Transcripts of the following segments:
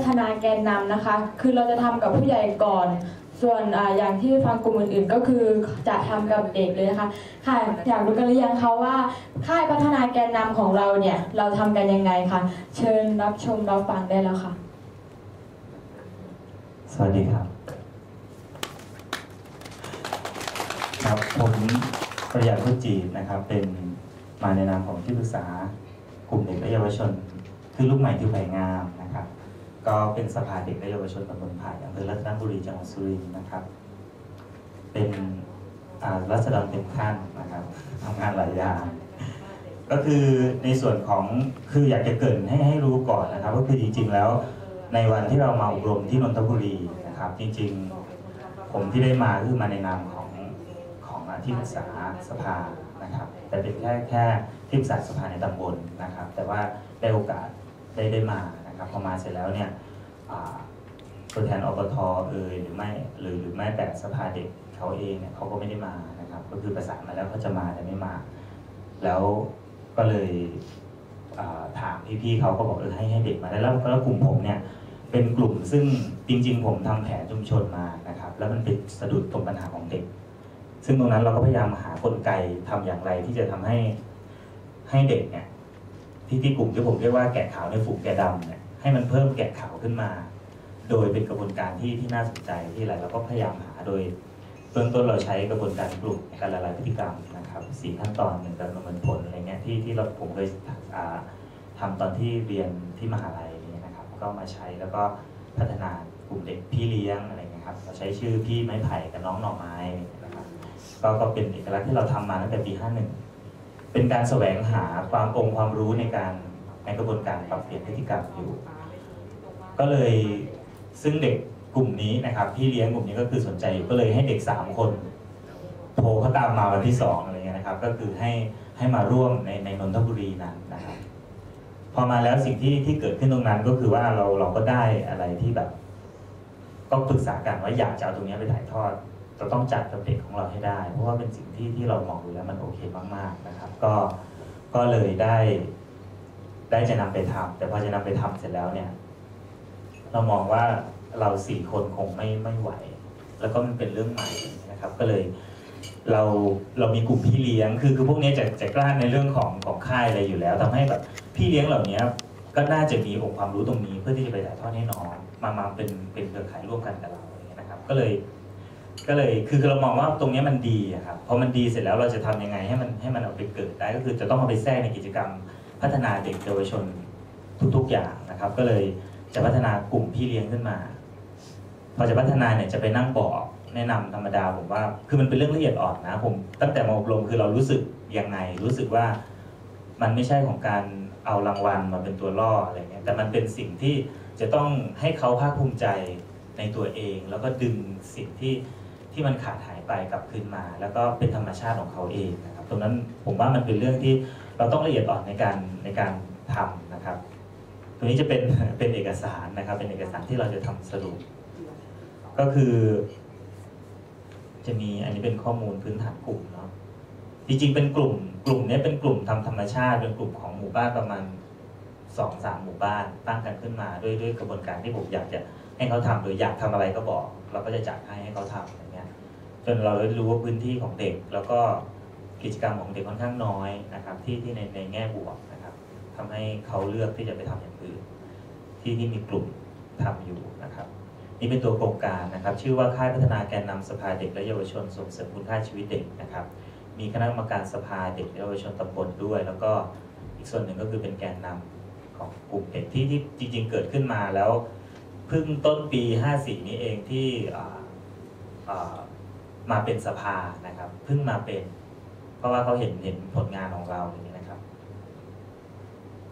พัฒนาแกนนำนะคะ คือเราจะทำกับผู้ใหญ่ก่อน ส่วนออย่างที่ฟังกลุ่มอื่นๆ ก็คือจะทำกับเด็กเลยนะคะค่ะอยากรู้กันหรือยังคะว่าค่ายพัฒนาแกนนำของเราเนี่ยเราทำกันยังไงคะเชิญรับชมรับฟังได้แล้วค่ะ สวัสดีครับครับผมประหยัดพุจีนะครับ เป็นมาในนามของที่ปรึกษากลุ่มเด็กและเยาวชน คือลูกใหม่ที่ใบงาม ก็เป็นสภาเด็กและเยาวชนตำบลไผ่อำเภอรัตนบุรีจังหวัดสุรินทร์นะครับ เป็นรัศดรเต็มขั้นนะครับทำงานหลายอย่างก็คือในส่วนของคืออยากจะเกรินให้ให้รู้ก่อนนะครับ ก็คือจริง ๆ แล้วในวันที่เรามาอบรมที่นนทบุรีนะครับ จริง ๆ ผมที่ได้มาคือมาในนามของของที่ปรึกษาสภานะครับ แต่เป็นแค่แค่ที่ปรึกษาสภาในตำบลนะครับ แต่ว่าได้โอกาสได้ได้มา นะครับพอมาเสร็จแล้วเนี่ยตัวแทนอบทเอยหรือไม่หรือหรือแม้แต่สภาเด็กเขาเองเนี่ยเขาก็ไม่ได้มานะครับ ก็คือประสานมาแล้วเขาจะมาแต่ไม่มา แล้วก็เลยถามพี่ๆเขาก็บอกเออให้ให้เด็กมาแล้วแล้วกลุ่มผมเนี่ยเป็นกลุ่มซึ่งจริง ๆ ผมทำแผนชุมชนมานะครับ แล้วมันเป็นสะดุดตรงปัญหาของเด็ก ซึ่งตรงนั้นเราก็พยายามหากลไกทำอย่างไรที่จะทำให้ให้เด็กเนี่ยที่ที่กลุ่มที่ผมเรียกว่าแกะขาวในฝูงแกะดำเนี่ย ให้มันเพิ่มแกะขาวขึ้นมา โดยเป็นกระบวนการที่ที่น่าสนใจที่อะไรเราก็พยายามหาโดยเบื้องต้นเราใช้กระบวนการกลุ่มในการละลายพฤติกรรมนะครับสี่ขั้นตอนหนึ่งการประเมินผลอะไรเงี้ยที่ที่เราผมเคยอ่าทำตอนที่เรียนที่มหาลัยนี่นะครับ ก็มาใช้แล้วก็พัฒนากลุ่มเด็กพี่เลี้ยงอะไรเงี้ยครับเราใช้ชื่อพี่ไม้ไผ่กับน้องหน่อไม้นะครับก็ก็เป็นเอกลักษณ์ที่เราทำมาตั้งแต่ปี 51 เป็นการแสวงหาความองค์ความรู้ในการในกระบวนการปรับเปลี่ยนพฤติกรรมอยู่ ก็เลยซึ่งเด็กกลุ่มนี้นะครับพี่เลี้ยงกลุ่มนี้ก็คือสนใจอยู่ก็เลยให้เด็ก 3 คนโทรเขาตามมาวันที่สองอะไรเงี้ยนะครับ ก็คือให้ให้มาร่วมในในนนทบุรีนั้นนะครับพอมาแล้วสิ่งที่ที่เกิดขึ้นตรงนั้นก็คือว่าเราเราก็ได้อะไรที่แบบ ก็ปรึกษากันว่าอยากจะเอาตรงนี้ไปถ่ายทอดเราต้องจัดกับเด็กของเราให้ได้ เพราะว่าเป็นสิ่งที่ที่เรามองดูแล้วมันโอเคมากๆนะครับ ก็ก็เลยได้ ได้จะนำไปทำแต่พอจะนำไปทำเสร็จแล้วเนี่ย เรามองว่าเราสี่คนคงไม่ไม่ไหว แล้วก็มันเป็นเรื่องใหม่นะครับ ก็เลยเราเรามีกลุ่มพี่เลี้ยง คือคือพวกนี้จะจะกล้าในเรื่องของของค่ายอะไรอยู่แล้วทำให้แบบพี่เลี้ยงเหล่านี้ก็น่าจะมีองค์ความรู้ตรงนี้ เพื่อที่จะไปถ่ายทอดให้น้องมามาเป็นเป็นเครือข่ายร่วมกันกับเราอย่างเงี้ยนะครับ ก็เลย ก็เลยคือเรามองว่าตรงนี้มันดีครับพอมันดีเสร็จแล้วเราจะทำยังไงให้มันให้มันเอาไปเกิดได้ก็คือจะต้องเอาไปแทรกในกิจกรรมพัฒนาเด็กเยาวชนทุก ๆอย่างนะครับ ก็เลย จะพัฒนากลุ่มพี่เลี้ยงขึ้นมา พอจะพัฒนาเนี่ยจะไปนั่งบอกแนะนำธรรมดาผมว่า คือมันเป็นเรื่องละเอียดอ่อนนะผมตั้งแต่มาอบรมคือเรารู้สึกยังไง รู้สึกว่ามันไม่ใช่ของการเอารางวัลมาเป็นตัวล่ออะไรเงี้ยแต่มันเป็นสิ่งที่จะต้องให้เขาภาคภูมิใจในตัวเอง แล้วก็ดึงสิ่งที่ที่มันขาดหายไปกลับคืนมา แล้วก็เป็นธรรมชาติของเขาเองนะครับตรงนั้นผมว่ามันเป็นเรื่องที่เราต้องละเอียดอ่อนในการในการทำนะครับ ตัวนี้จะเป็นเป็นเอกสารนะครับ เป็นเอกสารที่เราจะทำสรุป ก็คือ จะมีอันนี้เป็นข้อมูลพื้นฐานกลุ่มเนาะจริงๆเป็นกลุ่ม กลุ่มนี้เป็นกลุ่มทำธรรมชาติเป็นกลุ่มของหมู่บ้านประมาณสองสามหมู่บ้านตั้งกันขึ้นมาด้วยด้วยกระบวนการที่ผมอยากจะให้เขาทำโดยอยากทำอะไรก็บอก เราก็จะจัดให้ให้เขาทำอย่างเงี้ยจนเราได้รู้ว่าพื้นที่ของเด็ก แล้วก็กิจกรรมของเด็กค่อนข้างน้อยนะครับ ที่ที่ในในแง่บวกนะครับ ทำให้เขาเลือกที่จะไปทำอย่างอื่น ที่ที่มีกลุ่มทำอยู่นะครับ นี่เป็นตัวโครงการนะครับ ชื่อว่าค่ายพัฒนาแกนนำสภาเด็กและเยาวชนส่งเสริมคุณค่าชีวิตเด็กนะครับ มีคณะกรรมการสภาเด็กและเยาวชนตำบลด้วย แล้วก็อีกส่วนหนึ่งก็คือเป็นแกนนำของกลุ่มเด็กที่ที่จริง ๆ เกิดขึ้นมาแล้วเพิ่งต้นปี 54 นี้เองที่มาเป็นสภานะครับเพิ่งมาเป็น เพราะว่าเขาเห็นเห็นผลงานของเราอย่างนี้นะครับ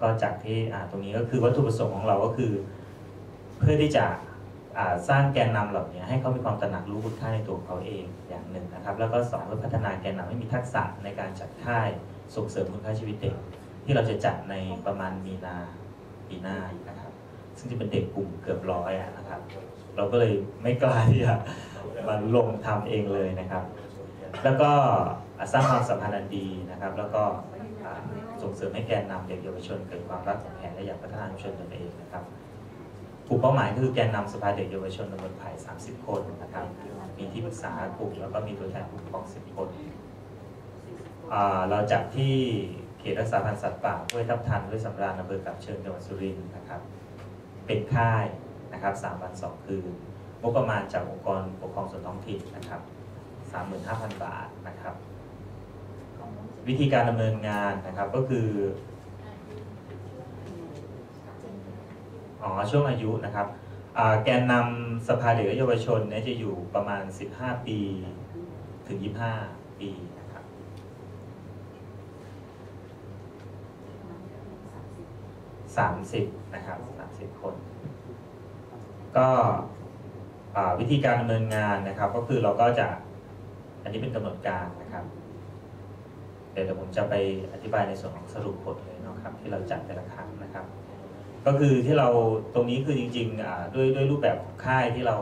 ก็จากที่ตรงนี้ก็คือวัตถุประสงค์ของเราก็คือ เพื่อที่จะสร้างแกนนำเหล่านี้ให้เขามีความตระหนักรู้คุณค่าในตัวเขาเองอย่างหนึ่งนะครับ แล้วก็สองเพื่อพัฒนาแกนนำให้มีทักษะในการจัดค่ายส่งเสริมคุณค่าชีวิตเด็ก ที่เราจะจัดในประมาณมีนาปีหน้านะครับ ซึ่งจะเป็นเด็กกลุ่มเกือบร้อยนะครับ เราก็เลยไม่กล้าที่จะมาลงทำเองเลยนะครับ แล้วก็สร้างความสัมพันธ์อันดีนะครับ แล้วก็ส่งเสริมให้แกนนำเด็กเยาวชนเกิดความรักของแผนและอยากพัฒนาชุมชนตนเองนะครับกลุ่มเป้าหมายคือแกนนำสภาเด็กเยาวชนตำบลไผ่30 คนนะครับ มีที่ปรึกษากลุ่มแล้วก็มีตัวแทนผู้ปกครอง10 คน เราจัดที่เขตรักษาพันธุ์สัตว์ป่าห้วยทับทันห้วยสำราญอำเภอกับเชิงจังหวัดสุรินทร์นะครับ เป็นค่ายนะครับ3วัน 2 คืนงบประมาณจากองค์กรปกครองส่วนท้องถิ่นนะครับ 35,000 บาทนะครับ วิธีการดำเนินงานนะครับก็คืออ๋อช่วงอายุนะครับอ่าแกนนำสภาเด็กและเยาวชนเนี่ยจะอยู่ประมาณ 15 ปีถึง 25 ปีนะครับ30นะครับ30 คน ก็อ่าวิธีการดำเนินงานนะครับ ก็คือเราก็จะ อันนี้เป็นกำหนดการนะครับเดี๋ยวผมจะไปอธิบายในส่วนของสรุปผลเลยเนาะครับ ที่เราจัดแต่ละครั้งนะครับ ก็คือที่เราตรงนี้คือจริงๆด้วยด้วยรูปแบบของค่ายที่เรา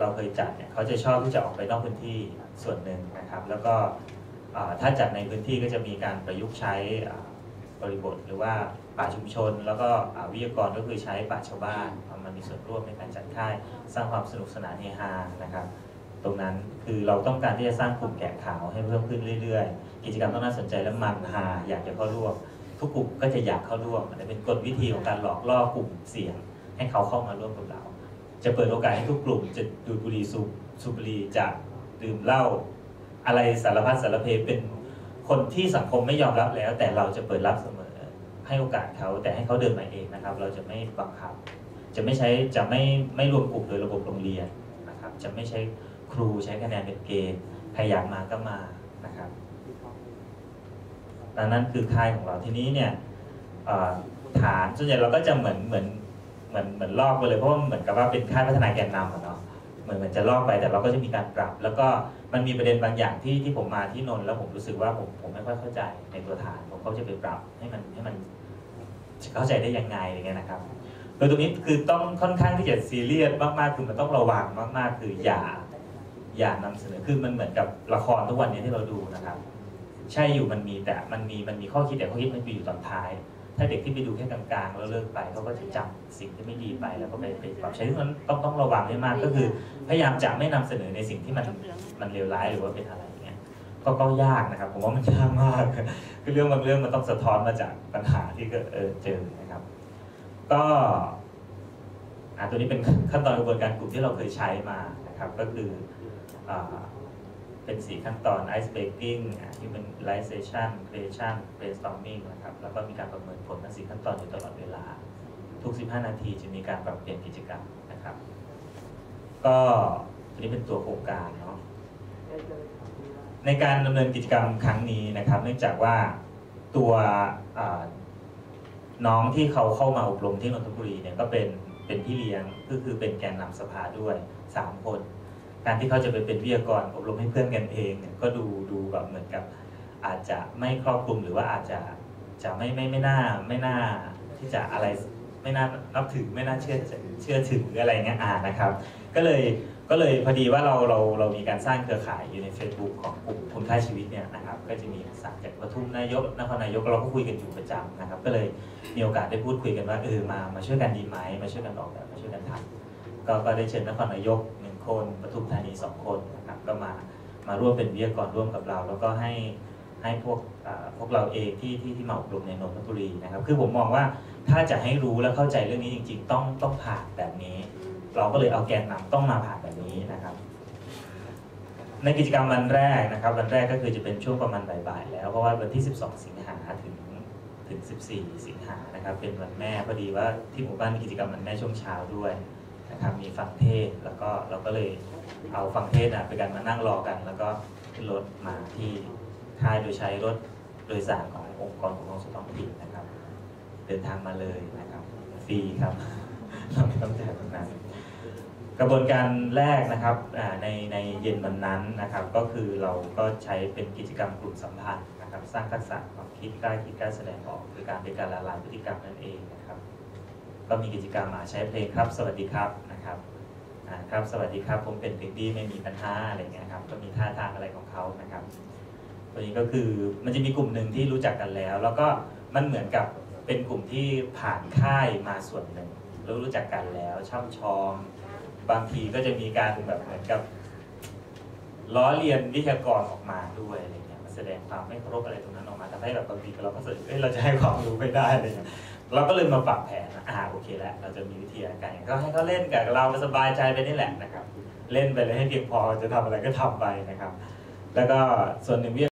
เราเคยจัดเนี่ยเขาจะชอบที่จะออกไปนอกพื้นที่ส่วนหนึ่งนะครับ แล้วก็ถ้าจัดในพื้นที่ก็จะมีการประยุกต์ใช้บริบทหรือว่าป่าชุมชน แล้วก็วิทยากรก็คือใช้ป่าชาวบ้านเอามามีส่วนร่วมในการจัดค่าย สร้างความสนุกสนานเฮฮานะครับ ตรงนั้นคือเราต้องการที่จะสร้างกลุ่มแกะขาวให้เพิ่มขึ้นเรื่อยๆ กิจกรรมต้องน่าสนใจและมันฮาอยากจะเข้าร่วมทุกกลุ่มก็จะอยากเข้าร่วมอันนี้เป็นกลวิธีของการหลอกล่อกลุ่มเสี่ยงให้เขาเข้ามาร่วมกับเรา จะเปิดโอกาสให้ทุกกลุ่มจะดูดบุหรี่สูบสูบบุหรี่จะดื่มเหล้าอะไรสารพัดสารเพเป็นคนที่สังคมไม่ยอมรับแล้ว แต่เราจะเปิดรับเสมอให้โอกาสเขาแต่ให้เขาเดินมาเองนะครับ เราจะไม่บังคับ จะไม่ใช้จะไม่ไม่รวมกลุ่มโดยระบบโรงเรียนนะครับ จะไม่ใช้ ครูใช้คะแนนเป็นเกณฑ์ใครอยากมาก็มานะครับดังนั้นคือค่ายของเราทีนี้เนี่ยฐานส่วนใหญ่เราก็จะเหมือนเหมือนเหมือนเหมือนลอกไปเลยเพราะว่าเหมือนกับว่าเป็นค่ายพัฒนาแกนนำอะเนาะเหมือนเหมือนจะลอกไปแต่เราก็จะมีการปรับ แล้วก็มันมีประเด็นบางอย่างที่ที่ผมมาที่นนท์แล้วผมรู้สึกว่าผมผมไม่ค่อยเข้าใจในตัวฐาน ผมก็จะไปปรับให้มันให้มันเข้าใจได้ยังไงอะไรเงี้ยนะครับโดยตรงนี้คือต้องค่อนข้างที่จะซีเรียสมากๆคือมันต้องระวังมากๆ คืออย่า อย่านำเสนอคือมันเหมือนกับละครทุกวันนี้ที่เราดูนะครับ ใช่อยู่มันมีแต่มันมีมันมีข้อคิดแต่ข้อคิดมันไปอยู่ตอนท้าย ถ้าเด็กที่ไปดูแค่กลางๆแล้วเลิกไปเขาก็จะจำสิ่งที่ไม่ดีไปแล้วก็ไปไปปรับใช้ซึ่งมันต้องต้องระวังให้มากก็คือ พยายามจะไม่นำเสนอในสิ่งที่มันมันเลวร้ายหรือว่าเป็นอะไรเงี้ยก็ก็ยากนะครับ ผมว่ามันยากมากคือเรื่องบางเรื่องมันต้องสะท้อนมาจากปัญหาที่เกิดเออเจอนะครับ ก็ อ่าตัวนี้เป็นขั้นตอนกระบวนการกลุ่มที่เราเคยใช้มานะครับ ก็คืออเป็นสี่ขั้นตอน ice breaking อ่า humanization creation brainstorming นะครับ แล้วก็มีการประเมินผลทั้งสี่ขั้นตอนอยู่ตลอดเวลา ทุก 15 นาทีจะมีการปรับเปลี่ยนกิจกรรมนะครับ ก็ตัวนี้เป็นตัวโครงการเนาะในการดำเนินกิจกรรมครั้งนี้นะครับ เนื่องจากว่าตัวอ่าน้องที่เขาเข้ามาอบรมที่นนทบุรีเนี่ยก็เป็น เป็นพี่เลี้ยงก็คือเป็นแกนนำสภาด้วยสามคน การที่เขาจะไปเป็นวิทยากรอบรมให้เพื่อนกันเองเนี่ยก็ดูดูแบบเหมือนกับ อาจจะไม่ครอบคลุมหรือว่าอาจจะจะไม่ไม่ไม่น่าไม่น่าที่จะอะไรไม่น่านับถือไม่น่าเชื่อเชื่อถืออะไรเงี้ยอ่านะครับ ก็เลย ก็เลยพอดีว่าเราเราเรามีการสร้างเครือข่ายอยู่ใน Facebook ของกลุ่มคุณค่าชีวิตเนี่ยนะครับก็จะมีสายจากปทุมนายกนครนายกเราก็คุยกันอยู่ประจำนะครับ ก็เลยมีโอกาสได้พูดคุยกันว่าเออมามาช่วยกันดีไหมมาช่วยกันออกแบบมาช่วยกันทำก็ก็ได้เชิญนครนายกหนึ่งคนปทุมธานีสองคนนะครับก็มามาร่วมเป็นวิทยากรร่วมกับเรา แล้วก็ให้ให้พวกพวกเราเองที่ที่ที่มาอบรมในนนทบุรีนะครับ คือผมมองว่าถ้าจะให้รู้และเข้าใจเรื่องนี้จริง ๆ ต้องต้องผ่านแบบนี้ เราก็เลยเอาแกนนำต้องมาผ่านแบบนี้นะครับ ในกิจกรรมวันแรกนะครับ วันแรกก็คือจะเป็นช่วงประมาณบ่ายๆแล้วเพราะว่าวันที่ 12 สิงหาถึงถึง 14 สิงหานะครับ เป็นวันแม่พอดีว่าที่หมู่บ้านมีกิจกรรมวันแม่ช่วงเช้าด้วยนะครับมีฟังเทศแล้วก็เราก็เลยเอาฟังเทศน์นะไปกันมานั่งรอกัน แล้วก็ขึ้นรถมาที่ค่ายโดยใช้รถโดยสารขององค์กรปกครองส่วนท้องถิ่นนะครับ เดินทางมาเลยนะครับฟรีครับเราไม่ต้องจ่ายตรงนั้น กระบวนการแรกนะครับในในเย็นวันนั้นนะครับ ก็คือเราก็ใช้เป็นกิจกรรมกลุ่มสัมพันธ์นะครับ สร้างทักษะความคิดกล้าคิดกล้าแสดงออกคือการเป็นการละลายพฤติกรรมนั่นเองนะครับ ก็มีกิจกรรมอ่าใช้เพลงครับ สวัสดีครับนะครับครับสวัสดีครับผมเป็นเด็กดีไม่มีปัญหาอะไรเงี้ยครับก็มีท่าทางอะไรของเขานะครับตัวนี้ก็คือมันจะมีกลุ่มหนึ่งที่รู้จักกันแล้ว แล้วก็มันเหมือนกับเป็นกลุ่มที่ผ่านค่ายมาส่วนหนึ่งรู้รู้จักกันแล้วช่ำชอง บางทีก็จะมีการแบบเหมือนกับล้อเลียนวิทยากรออกมาด้วยอะไรเงี้ยมันแสดงความไม่เคารพอะไรตรงนั้นออกมาทำให้แบบบางทีเราก็รู้สึกเอ้ยเราจะให้ความรู้ไม่ได้อะไรเงี้ยเราก็เลยมาปรับแผนอ่าโอเคแล้วเราจะมีวิธีการก็ให้เขาเล่นกับเราสบายใจไปนี่แหละนะครับ เล่นไปเลยให้เพียงพอจะทำอะไรก็ทำไปนะครับ แล้วก็ส่วนหนึ่งวิทย